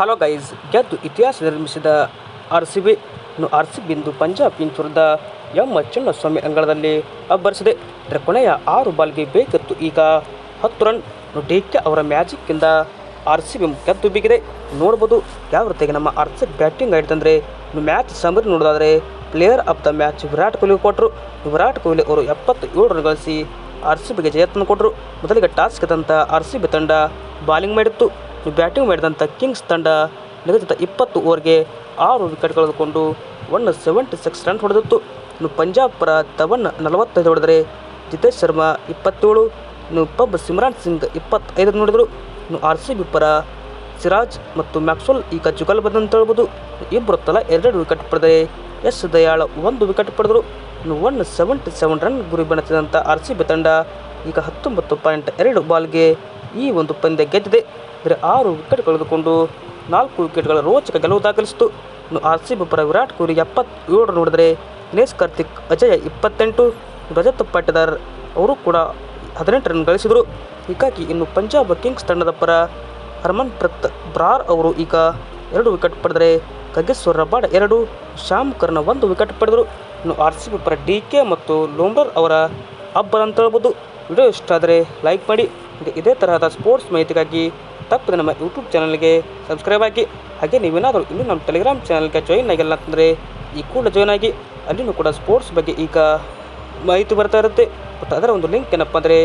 Hello guys, ಗೆದ್ದು ಇತಿಹಾಸ ನಿರ್ಮಿಸಿದ R C B R C ಬಿಂದು ಪಂಜಾಬ್ ವಿರುದ್ಧ ಎಂ ಅಂಗಳದಲ್ಲಿ ಅಬ್ಬರಿಸಿದೆ. ಇದರ ಕೊನೆಯ ಆರು ಬಾಲ್ಗೆ ಬೇಕಿತ್ತು ಈಗ ಹತ್ತು ರನ್. ಇನ್ನು ಡಿ ಕೆ ಅವರ ಮ್ಯಾಜಿಕ್ಕಿಂದ ಆರ್ ಸಿ ಬಿ ಗೆದ್ದು ಬಿಗಿದೆ. ನೋಡ್ಬೋದು ಯಾವ ರೀತಿಯಾಗಿ ನಮ್ಮ ಆರ್ ಸಿ ಬ್ಯಾಟಿಂಗ್ ಆಯ್ತಂದ್ರೆ ಮ್ಯಾಚ್ ಸಮರಿ ನೋಡೋದಾದರೆ player of the match Virat Kohli ಕೊಟ್ಟರು ವಿರಾಟ್ ಕೊಹ್ಲಿ ಅವರು ಎಪ್ಪತ್ತೇಳು ರನ್ ಗಳಿಸಿ ಆರ್ ಸಿ ಬಿಗೆ ಜಯ ತಂದು ಕೊಟ್ಟರು ಮೊದಲಿಗೆ ಟಾಸ್ ಗೆದ್ದಂಥ ಆರ್ ಸಿ ಬಿ ತಂಡ ಬಾಲಿಂಗ್ ಮಾಡಿತ್ತು. ಬ್ಯಾಟಿಂಗ್ ಮಾಡಿದಂಥ ಕಿಂಗ್ಸ್ ತಂಡ ನಿಗದಿತ ಇಪ್ಪತ್ತು ಓವರ್ಗೆ ಆರು ವಿಕೆಟ್ ಕಳೆದುಕೊಂಡು ಒನ್ ಸೆವೆಂಟಿ ಸಿಕ್ಸ್ ರನ್ ಹೊಡೆದಿತ್ತು. ಇನ್ನು ಪಂಜಾಬ್ ಪರ ಧವನ್ ನಲವತ್ತೈದು ಹೊಡೆದರೆ ಜಿತೇಶ್ ಶರ್ಮಾ ಇಪ್ಪತ್ತೇಳು, ಇನ್ನು ಪಬ್ ಸಿಮ್ರಾನ್ ಸಿಂಗ್ ಇಪ್ಪತ್ತೈದು ನೋಡಿದರು. ಇನ್ನು ಆರ್ ಸಿ ಬಿ ಪರ ಸಿರಾಜ್ ಮತ್ತು ಮ್ಯಾಕ್ಸ್ವಲ್ ಈಗ ಜುಗಲ್ ಬಂದಂತ ಹೇಳ್ಬೋದು. ಇಬ್ಬರು ತಲಾ ಎರಡೆರಡು ವಿಕೆಟ್ ಪಡೆದರೆ ಎಸ್ ದಯಾಳ್ ಒಂದು ವಿಕೆಟ್ ಪಡೆದರು. ಇನ್ನು ಒನ್ ಸೆವೆಂಟಿ ಸೆವೆನ್ ರನ್ ಗುರಿ ಬೆಳೆಸಿದಂಥ ಆರ್ ಸಿ ಬಿ ತಂಡ ಈಗ ಹತ್ತೊಂಬತ್ತು ಪಾಯಿಂಟ್ ಎರಡು ಬಾಲ್ಗೆ ಈ ಒಂದು ಪಂದ್ಯ ಗೆದ್ದಿದೆ. ಅಂದರೆ ಆರು ವಿಕೆಟ್ ಕಳೆದುಕೊಂಡು ನಾಲ್ಕು ವಿಕೆಟ್ಗಳ ರೋಚಕ ಗೆಲುವು ದಾಖಲಿಸಿತು. ಇನ್ನು ಆರ್ ಸಿ ಬಿ ಪರ ವಿರಾಟ್ ಕೊಹ್ಲಿ ಎಪ್ಪತ್ತೇಳು ನೋಡಿದರೆ ದಿನೇಶ್ ಕಾರ್ತಿಕ್ ಅಜಯ್ ಇಪ್ಪತ್ತೆಂಟು. ರಜತ್ ಪಾಟಿದಾರ್ ಅವರು ಕೂಡ ಹದಿನೆಂಟು ರನ್ ಗಳಿಸಿದರು. ಹೀಗಾಗಿ ಇನ್ನು ಪಂಜಾಬ್ ಕಿಂಗ್ಸ್ ತಂಡದ ಪರ ಹರ್ಮನ್ ಪ್ರತ್ ಬ್ರಾರ್ ಅವರು ಈಗ ಎರಡು ವಿಕೆಟ್ ಪಡೆದರೆ ಖಗೇಶ್ವರ್ ರಬಾಡ್ ಎರಡು, ಶ್ಯಾಮ್ ಕರ್ನ ಒಂದು ವಿಕೆಟ್ ಪಡೆದರು. ಇನ್ನು ಆರ್ ಸಿ ಬಿ ಪರ ಡಿ ಕೆ ಮತ್ತು ಲೋಂಡರ್ ಅವರ ಅಬ್ಬರ ಅಂತ ಹೇಳ್ಬೋದು. ವಿಡಿಯೋ ಇಷ್ಟ ಆದರೆ ಲೈಕ್ ಮಾಡಿ. ಇದೇ ತರಹದ ಸ್ಪೋರ್ಟ್ಸ್ ಮಾಹಿತಿಗಾಗಿ ತಪ್ಪದೆ ನಮ್ಮ ಯೂಟ್ಯೂಬ್ ಚಾನಲ್ಗೆ ಸಬ್ಸ್ಕ್ರೈಬ್ ಆಗಿ. ಹಾಗೆ ನೀವೇನಾದರೂ ಇನ್ನೂ ನಮ್ಮ ಟೆಲಿಗ್ರಾಮ್ ಚಾನಲ್ಗೆ ಜಾಯಿನ್ ಆಗಿಲ್ಲ ಅಂತಂದರೆ ಈ ಕೂಡ ಜಾಯ್ನ್ ಆಗಿ. ಅಲ್ಲಿನೂ ಕೂಡ ಸ್ಪೋರ್ಟ್ಸ್ ಬಗ್ಗೆ ಈಗ ಮಾಹಿತಿ ಬರ್ತಾ ಇರುತ್ತೆ. ಮತ್ತು ಅದರ ಒಂದು ಲಿಂಕ್ ಏನಪ್ಪ ಅಂದರೆ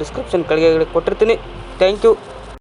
ಡಿಸ್ಕ್ರಿಪ್ಷನ್ ಕೆಳಗೆ ಕೊಟ್ಟಿರ್ತೀನಿ. Thank you